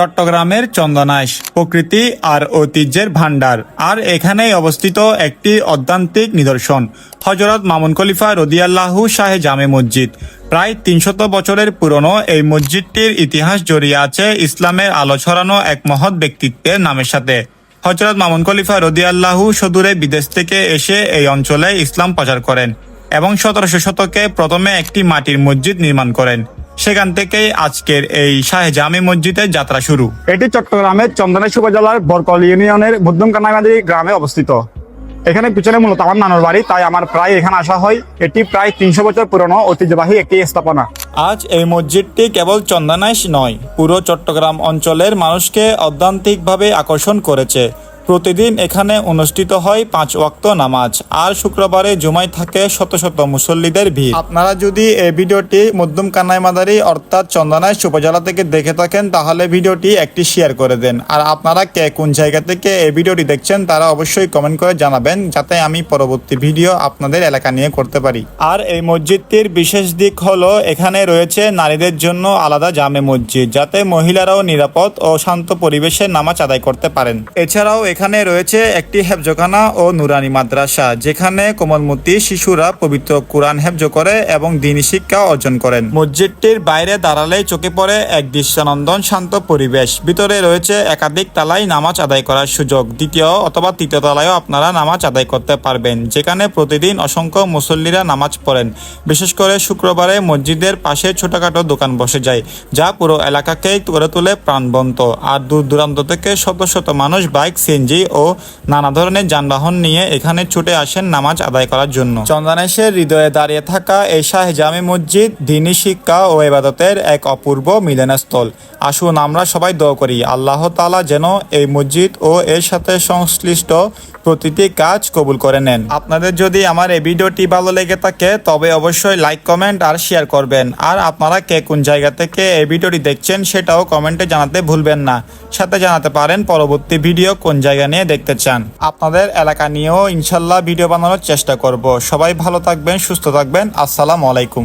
চট্টগ্রামের চন্দনাইশ প্রকৃতি আর ঐতিহ্যের ভান্ডার আর এখানেই অবস্থিত একটি অদ্যান্তিক নিদর্শন হজরত মামুন খলিফা রদিয়াল্লাহু শাহে জামে মসজিদ। প্রায় তিনশত বছরের পুরনো এই মসজিদটির ইতিহাস জড়িয়ে আছে ইসলামের আলো ছড়ানো এক মহৎ ব্যক্তিত্বের নামের সাথে। হজরত মামুন খলিফা রদিয়াল্লাহু সদূরে বিদেশ থেকে এসে এই অঞ্চলে ইসলাম প্রচার করেন এবং সতেরোশো শতকে প্রথমে একটি মাটির মসজিদ নির্মাণ করেন। সেখান থেকেই আজকের এই শাহে জামে মসজিদের যাত্রা শুরু। এটি চট্টগ্রামের চন্দনেশ উপজেলার বরকল ইউনিয়নের মধ্যমকানামাদি গ্রামে অবস্থিত। এখানে পিছনে মূলত আমার নানুর বাড়ি তাই আমার প্রায় এখানে আসা হয়। এটি প্রায় তিনশো বছর পুরনো ঐতিহ্যবাহী একটি স্থাপনা। আজ এই মসজিদটি কেবল চন্দনাইশ নয় পুরো চট্টগ্রাম অঞ্চলের মানুষকে অদ্যান্তিকভাবে আকর্ষণ করেছে। প্রতিদিন এখানে অনুষ্ঠিত হয় পাঁচ ওয়াক্ত নামাজ। আর শুক্রবারে জুমায় থাকে শত শত মুসল্লিদের ভিড়। আপনারা যদি এই ভিডিওটি মধ্যম কানাই মাদারি অর্থাৎ চন্দনাইশ উপজেলা থেকে দেখে থাকেন তাহলে ভিডিওটি একটি শেয়ার করে দেন। আর আপনারা কে কোন জায়গা থেকে এই ভিডিওটি দেখছেন তারা অবশ্যই কমেন্ট করে জানাবেন যাতে আমি পরবর্তী ভিডিও আপনাদের এলাকা নিয়ে করতে পারি। আর এই মসজিদটির বিশেষ দিক হলো এখানে রয়েছে নারীদের জন্য আলাদা জামে মসজিদ যাতে মহিলারাও নিরাপদ ও শান্ত পরিবেশে নামাজ আদায় করতে পারেন। এছাড়াও এখানে রয়েছে একটি হেফজখানা ও নুরানি মাদ্রাসা, যেখানে কোমলমতি শিশুরা পবিত্র কোরআন হেফজ করে এবং দিনী শিক্ষা অর্জন করেন। মসজিদটির বাইরে দাঁড়ালে চোখে পড়ে এক দৃশ্যনন্দন শান্ত পরিবেশ। ভিতরে রয়েছে একাধিক তালায় নামাজ আদায় করার সুযোগ। দ্বিতীয় অথবা তৃতীয় তলায়ও আপনারা নামাজ আদায় করতে পারবেন, যেখানে প্রতিদিন অসংখ্য মুসল্লিরা নামাজ পড়েন। বিশেষ করে শুক্রবারে মসজিদের পাশে ছোটখাটো দোকান বসে যায়, যা পুরো এলাকাকেই করে তোলে প্রাণবন্ত। আর দূর দূরান্ত থেকে শত শত মানুষ বাইক, সিএনজি ও নানা ধরনের যানবাহন নিয়ে এখানে ছুটে আসেন নামাজ আদায় করার জন্য। চন্দানেশের হৃদয়ে দাঁড়িয়ে থাকা এই শাহ জামে মসজিদ দিনী শিক্ষা ও এবাদতের এক অপূর্ব মিলনস্থল। আসুন আমরা সবাই দোয়া করি আল্লাহ তালা যেন এই মসজিদ ও এর সাথে সংশ্লিষ্ট প্রতিটি কাজ কবুল করে নেন। আপনাদের যদি আমার এই ভিডিওটি ভালো লেগে থাকে তবে অবশ্যই লাইক কমেন্ট আর শেয়ার করবেন। আর আপনারা কে কোন জায়গা থেকে এই ভিডিওটি দেখছেন সেটাও কমেন্টে জানাতে ভুলবেন না। সাথে জানাতে পারেন পরবর্তী ভিডিও কোন জায়গা নিয়ে দেখতে চান। আপনাদের এলাকা নিয়েও ইনশাল্লাহ ভিডিও বানানোর চেষ্টা করব। সবাই ভালো থাকবেন, সুস্থ থাকবেন। আসসালামু আলাইকুম।